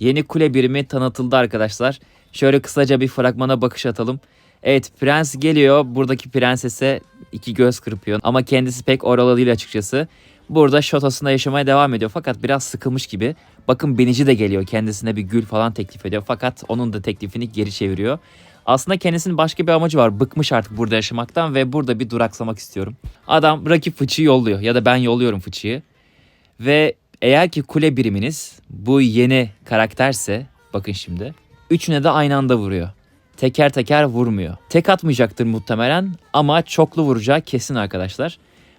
Yeni kule birimi tanıtıldı arkadaşlar. Şöyle kısaca bir fragmana bakış atalım. Evet prens geliyor. Buradaki prensese iki göz kırpıyor. Ama kendisi pek oralı değil açıkçası. Burada şatosunda yaşamaya devam ediyor. Fakat biraz sıkılmış gibi. Bakın binici de geliyor. Kendisine bir gül falan teklif ediyor. Fakat onun da teklifini geri çeviriyor. Aslında kendisinin başka bir amacı var. Bıkmış artık burada yaşamaktan ve burada bir duraksamak istiyorum. Adam rakip fıçıyı yolluyor. Ya da ben yolluyorum fıçıyı. Ve eğer ki kule biriminiz bu yeni karakterse bakın şimdi. Üçüne de aynı anda vuruyor. Teker teker vurmuyor. Tek atmayacaktır muhtemelen ama çoklu vuracağı kesin arkadaşlar.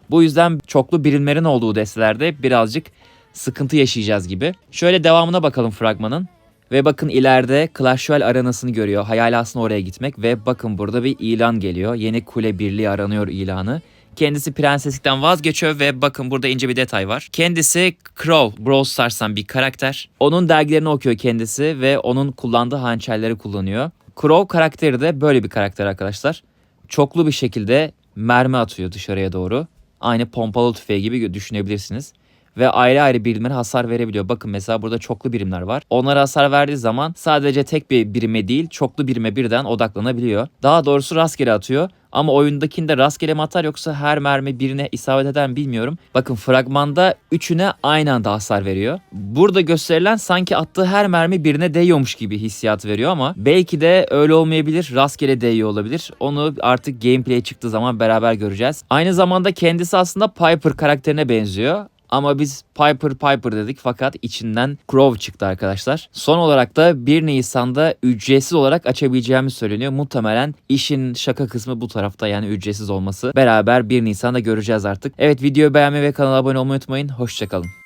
Bu yüzden çoklu birimlerin olduğu destelerde birazcık sıkıntı yaşayacağız gibi. Şöyle devamına bakalım fragmanın. Ve bakın ileride Clash Royale arenasını görüyor. Hayal aslında oraya gitmek ve bakın burada bir ilan geliyor. Yeni kule birliği aranıyor ilanı. Kendisi prenseslikten vazgeçiyor ve bakın burada ince bir detay var. Kendisi Crow, Brawl Stars'tan bir karakter. Onun dergilerini okuyor kendisi ve onun kullandığı hançerleri kullanıyor. Crow karakteri de böyle bir karakter arkadaşlar. Çoklu bir şekilde mermi atıyor dışarıya doğru. Aynı pompalı tüfeği gibi düşünebilirsiniz. Ve ayrı ayrı birimlere hasar verebiliyor. Bakın mesela burada çoklu birimler var. Onlara hasar verdiği zaman sadece tek bir birime değil çoklu birime birden odaklanabiliyor. Daha doğrusu rastgele atıyor. Ama oyundakinde rastgele mi atar yoksa her mermi birine isabet eder mi bilmiyorum. Bakın fragmanda üçüne aynı anda hasar veriyor. Burada gösterilen sanki attığı her mermi birine değiyormuş gibi hissiyat veriyor ama belki de öyle olmayabilir. Rastgele değiyor olabilir. Onu artık gameplay çıktığı zaman beraber göreceğiz. Aynı zamanda kendisi aslında Piper karakterine benziyor. Ama biz Piper Piper dedik fakat içinden Crow çıktı arkadaşlar. Son olarak da 1 Nisan'da ücretsiz olarak açabileceğimiz söyleniyor. Muhtemelen işin şaka kısmı bu tarafta yani ücretsiz olması. Beraber 1 Nisan'da göreceğiz artık. Evet videoyu beğenmeyi ve kanala abone olmayı unutmayın. Hoşçakalın.